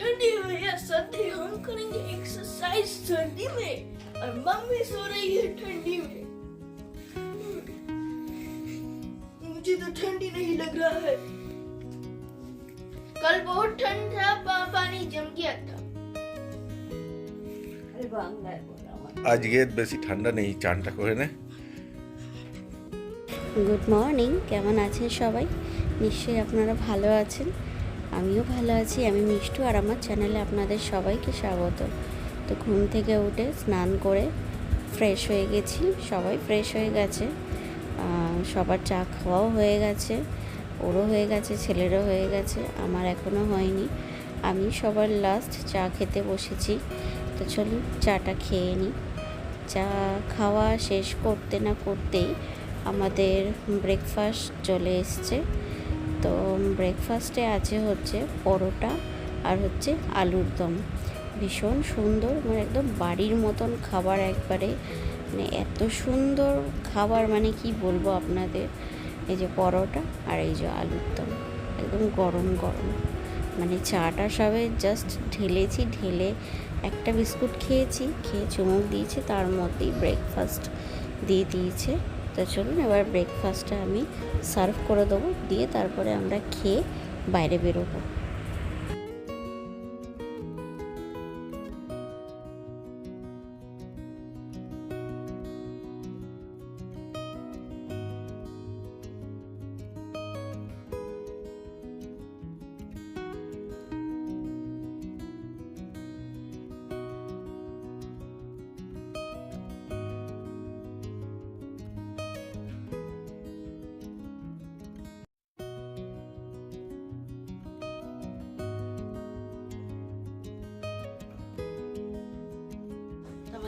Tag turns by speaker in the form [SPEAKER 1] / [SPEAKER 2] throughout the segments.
[SPEAKER 1] ठंडी हो या सर्दी हम करेंगे में और मम्मी सो रही है ठंडी में। मुझे तो ठंडी नहीं लग रहा है। कल बहुत ठंड था पा, पानी जम गया था।
[SPEAKER 2] আজকে বেশি ঠান্ডা নেই চানটা করে নে
[SPEAKER 3] গুড মর্নিং কেমন আছেন সবাই? নিশ্চয়ই আপনারা ভালো আছেন। আমিও ভালো আছি, আমি মিষ্টু আর আমার চ্যানেলে আপনাদের সবাইকে স্বাগত। তো ঘুম থেকে উঠে স্নান করে ফ্রেশ হয়ে গেছি, সবাই ফ্রেশ হয়ে গেছে। সবার চা খাওয়াও হয়ে গেছে, ওরও হয়ে গেছে, ছেলেরও হয়ে গেছে, আমার এখনও হয়নি। আমি সবার লাস্ট চা খেতে বসেছি, তো চলুন চাটা খেয়ে নিই চা খাওয়া শেষ করতে না করতেই আমাদের ব্রেকফাস্ট চলে এসছে। তো ব্রেকফাস্টে আছে হচ্ছে পরোটা আর হচ্ছে আলুর দম। ভীষণ সুন্দর মানে একদম বাড়ির মতন খাবার একবারে। মানে এত সুন্দর খাবার মানে কি বলব আপনাদের? এই যে পরোটা আর এই যে আলুর দম, একদম গরম গরম। মানে চাটা সবে জাস্ট ঢেলেছি, ঢেলে একটা বিস্কুট খেয়েছি, খেয়ে চুমুক দিয়েছে, তার মধ্যেই ব্রেকফাস্ট দিয়ে দিয়েছে। তো চলুন এবার ব্রেকফাস্টটা আমি সার্ভ করে দেবো। দিয়ে তারপরে আমরা খেয়ে বাইরে বেরোবো।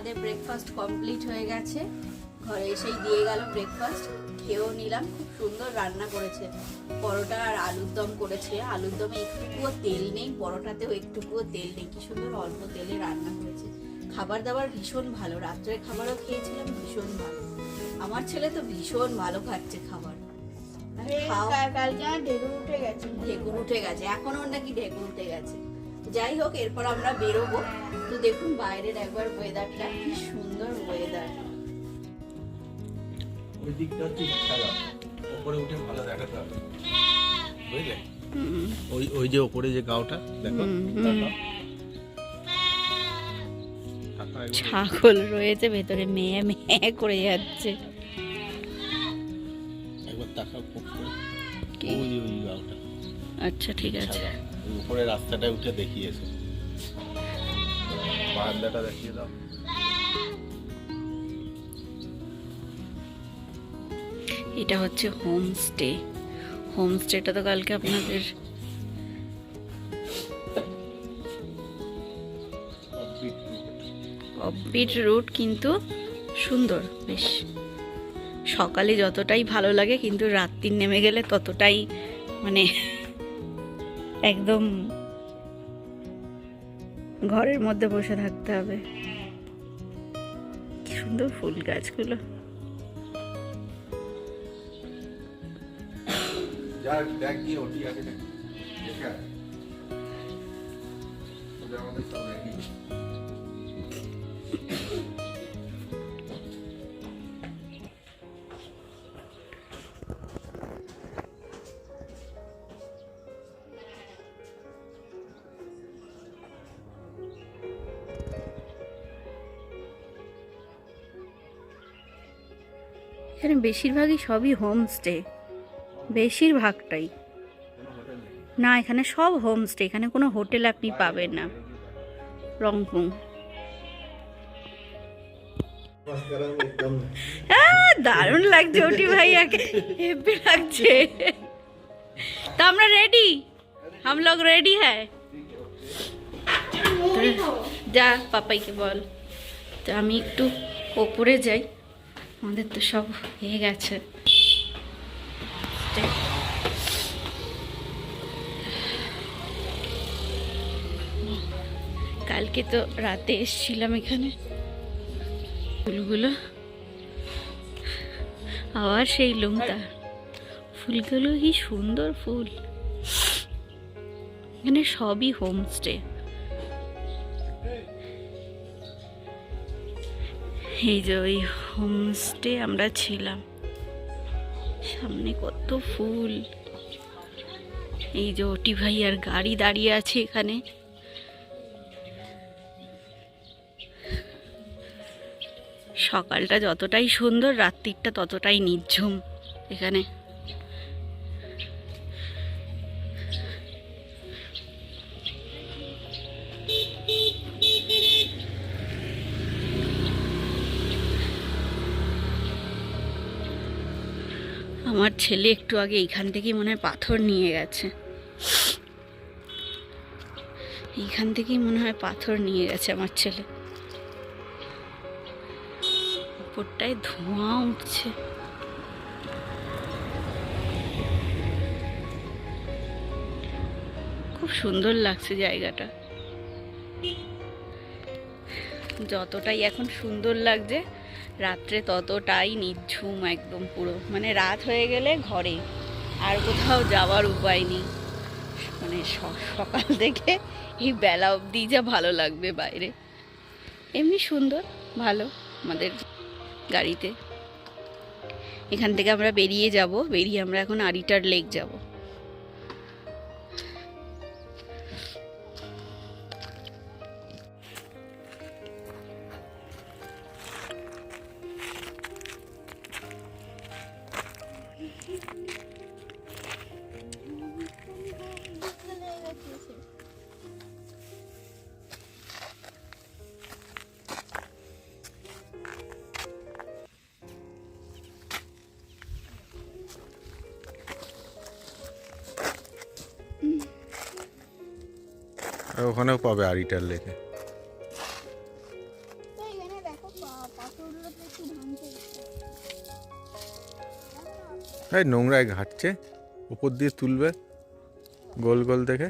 [SPEAKER 3] আমাদের ব্রেকফাস্ট কমপ্লিট হয়ে গেছে। ঘরে এসেই দিয়ে গেল ব্রেকফাস্ট খেয়েও নিলাম খুব সুন্দর রান্না করেছে। পরোটা আর আলুর দম করেছে। আলুর দমে একটুকুও তেল নেই পরোটাতেও একটুকুও তেল নেই। কি সুন্দর অল্প তেলে রান্না হয়েছে খাবার দাবার ভীষণ ভালো। রাত্রের খাবারও খেয়েছিলাম ভীষণ ভালো। আমার ছেলে তো ভীষণ ভালো খাচ্ছে খাবার।
[SPEAKER 1] ঢেকুন উঠে গেছে।
[SPEAKER 3] ঢেকুন উঠে গেছে। এখনও নাকি ঢেকুন উঠে গেছে। যাই হোক এরপর আমরা বেরোবো। তো দেখুন বাইরের একবার ওয়েদারটা কি সুন্দর ওয়েদার
[SPEAKER 2] ওই দিকটা হচ্ছে খেলা। ওপরে উঠে ভালো দেখাতে হবে। বুঝলে? ওই ওই যে ওপরে যে গাওটা দেখো।
[SPEAKER 3] ছাগল রয়েছে ভেতরে মেয়ে মেয়ে করে যাচ্ছে।
[SPEAKER 2] একবার তাকাও খুব করে।
[SPEAKER 3] কি?
[SPEAKER 2] ওই ওই গাওটা।
[SPEAKER 3] আচ্ছা ঠিক আছে।
[SPEAKER 2] উপরে রাস্তাটায় উঠে দেখিয়েছে। বারান্দাটা দেখিয়ে দাও।
[SPEAKER 3] এটা হচ্ছে হোমস্টে। হোমস্টেটা তো কালকে আপনাদের অফবিট রুট কিন্তু সুন্দর বেশ। সকালে যতটাই ভালো লাগে কিন্তু রাত্রির নেমে গেলে ততটাই মানে একদম ঘরের মধ্যে বসে থাকতে হবে। কি সুন্দর ফুল গাছগুলো। এখানে বেশিরভাগই সবই হোমস্টে বেশিরভাগটাই না এখানে সব হোমস্টে এখানে কোনো হোটেল আপনি পাবেন না রংপুং আহ, দারুণ লাগছে ওটি ভাইয়াকে হেব্বি লাগছে তো আমরা রেডি हम लोग रेडी है যা পাপাইকে বল তো আমি একটু ওপরে যাই আমাদের তো সব হয়ে গেছে। কালকে তো রাতে এসছিলাম এখানে। ফুলগুলো। আবার সেই লুমটা। ফুলগুলো কি সুন্দর ফুল। এখানে সবই হোমস্টে এই যে ওই হোমস্টে আমরা ছিলাম। সামনে কত ফুল। এই যে ওটি ভাই আর গাড়ি দাঁড়িয়ে আছে এখানে। সকালটা যতটাই সুন্দর, রাত্রিটা ততটাই নির্ঝুম এখানে। আমার ছেলে একটু আগে এইখান থেকেই মনে হয় পাথর নিয়ে গেছে। এইখান থেকেই মনে হয় পাথর নিয়ে গেছে আমার ছেলে। উপরটায় ধোঁয়া উঠছে। খুব সুন্দর লাগছে জায়গাটা। যতটাই এখন সুন্দর লাগছে রাত্রে ততটাই নিঝুম একদম পুরো। মানে রাত হয়ে গেলে ঘরে। আর কোথাও যাওয়ার উপায় নেই। মানে সকাল থেকে এই বেলা অবধি যা ভালো লাগবে বাইরে। এমনি সুন্দর, ভালো আমাদের গাড়িতে। এখান থেকে আমরা বেরিয়ে যাব। বেরিয়ে আমরা এখন আরিটার লেক যাব।
[SPEAKER 2] ওখানেও পাবে আড়িটার লেকে এই নোংরায় ঘাটছে, উপর দিয়ে তুলবে, গোল গোল দেখে।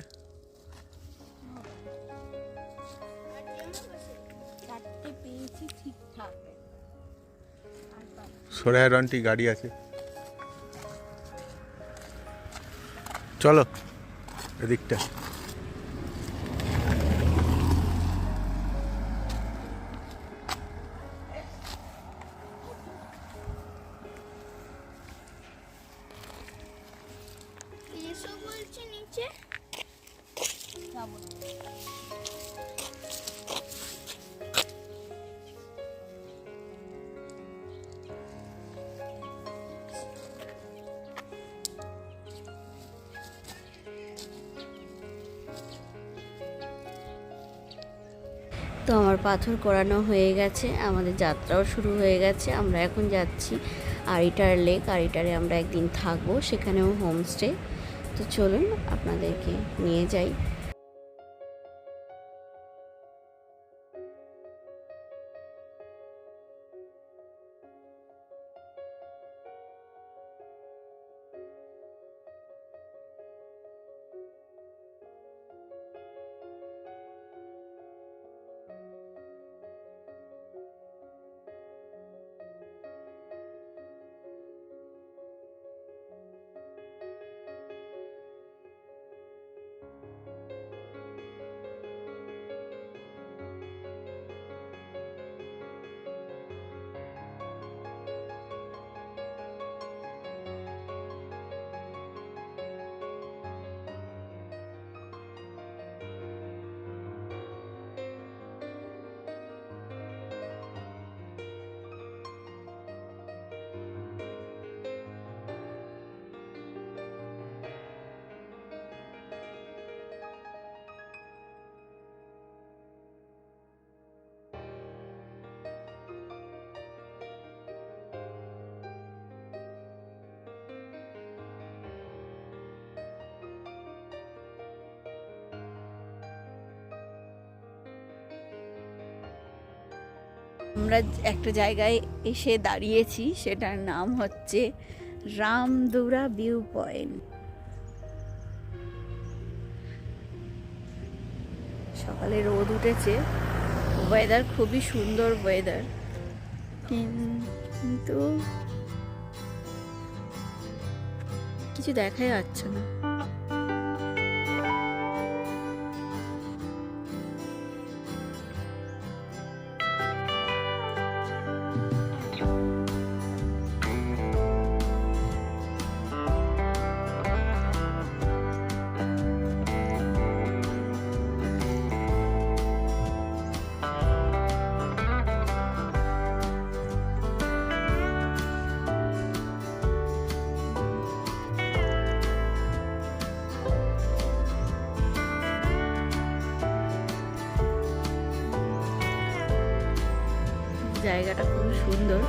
[SPEAKER 2] সোরায়রনটি গাড়ি আছে। চলো, এদিকটা।
[SPEAKER 3] তো আমার পাথর করানো হয়ে গেছে, আমাদের যাত্রাও শুরু হয়ে গেছে, আমরা এখন যাচ্ছি আরিটার লেক, আরিটারে আমরা একদিন থাকব, সেখানেও হোমস্টে। তো চলুন আপনাদেরকে নিয়ে যাই। আমরা একটা জায়গায় এসে দাঁড়িয়েছি, সেটার নাম হচ্ছে রামদুরা ভিউ পয়েন্ট। সকালে রোদ উঠেছে ওয়েদার খুবই সুন্দর ওয়েদার কিন্তু কিছু দেখাই যাচ্ছে না। জায়গাটা খুব সুন্দর।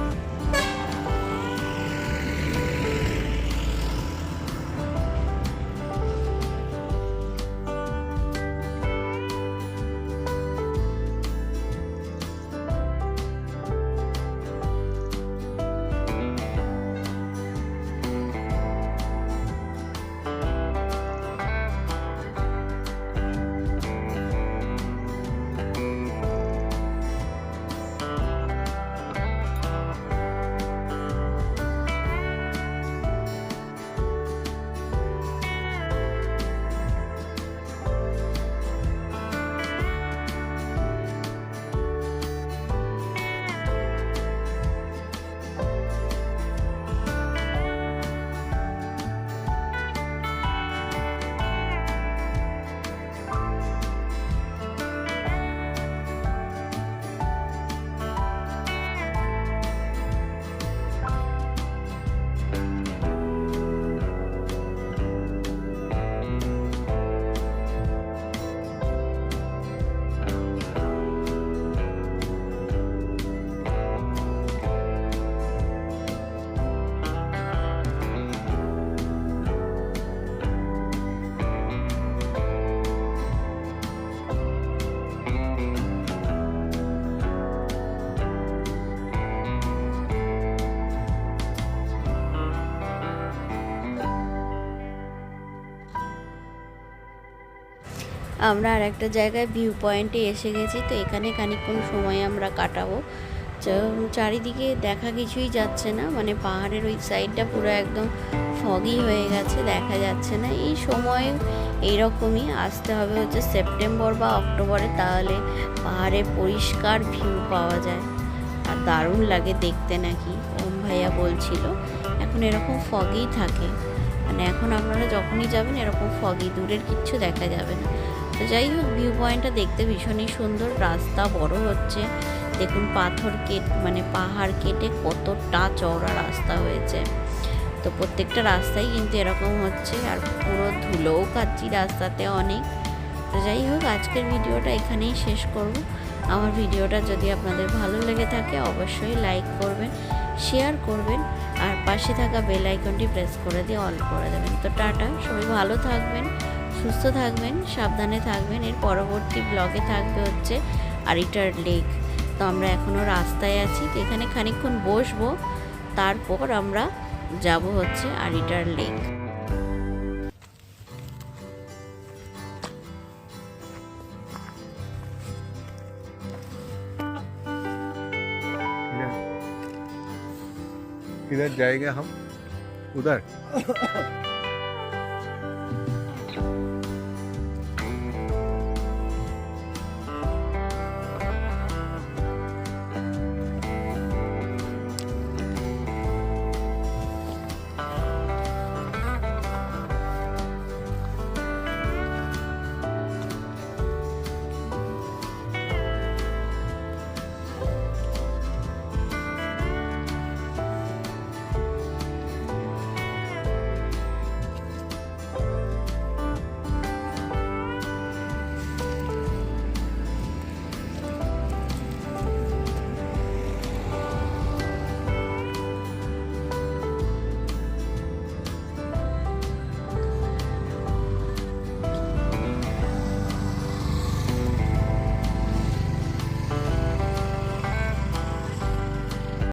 [SPEAKER 3] আমরা আর একটা জায়গায় ভিউ পয়েন্টে এসে গেছি, তো এখানে খানিকক্ষণ সময় আমরা কাটাবো। চারিদিকে দেখা কিছুই যাচ্ছে না মানে পাহাড়ের ওই সাইডটা পুরো একদম ফগি হয়ে গেছে, দেখা যাচ্ছে না। এই সময় এইরকমই, আসতে হবে হচ্ছে সেপ্টেম্বর বা অক্টোবরে তাহলে পাহাড়ে পরিষ্কার ভিউ পাওয়া যায়। আর দারুণ লাগে দেখতে নাকি, ওম ভাইয়া বলছিল। এখন এরকম ফগেই থাকে। মানে এখন আপনারা যখনই যাবেন, এরকম ফগি দূরের কিচ্ছু দেখা যাবে না। যাই হোক ভিউ পয়েন্টটা দেখতে ভীষণই সুন্দর। রাস্তা বড় হচ্ছে। দেখুন, পাথর কেট মানে পাহাড় কেটে কতটা চওড়া রাস্তা হয়েছে। তো প্রত্যেকটা রাস্তাই কিন্তু এরকম হচ্ছে, আর পুরো ধুলোও খাচ্ছি রাস্তাতে অনেক। তো যাই হোক, আজকের ভিডিওটা এখানেই শেষ করব। আমার ভিডিওটা যদি আপনাদের ভালো লেগে থাকে, অবশ্যই লাইক করবেন শেয়ার করবেন, আর পাশে থাকা বেল আইকনটি প্রেস করে দিয়ে অল করে দেবেন। তো টাটা, সবাই ভালো থাকবেন। সুস্থ থাকবেন সাবধানে থাকবেন এর পরবর্তী ব্লগে থাকবে হচ্ছে আরিটার লেক তো আমরা এখনও রাস্তায় আছি তো এখানে খানিকক্ষণ বসবো তারপর আমরা যাব হচ্ছে আরিটার লেক
[SPEAKER 2] किधर जाएंगे हम उधर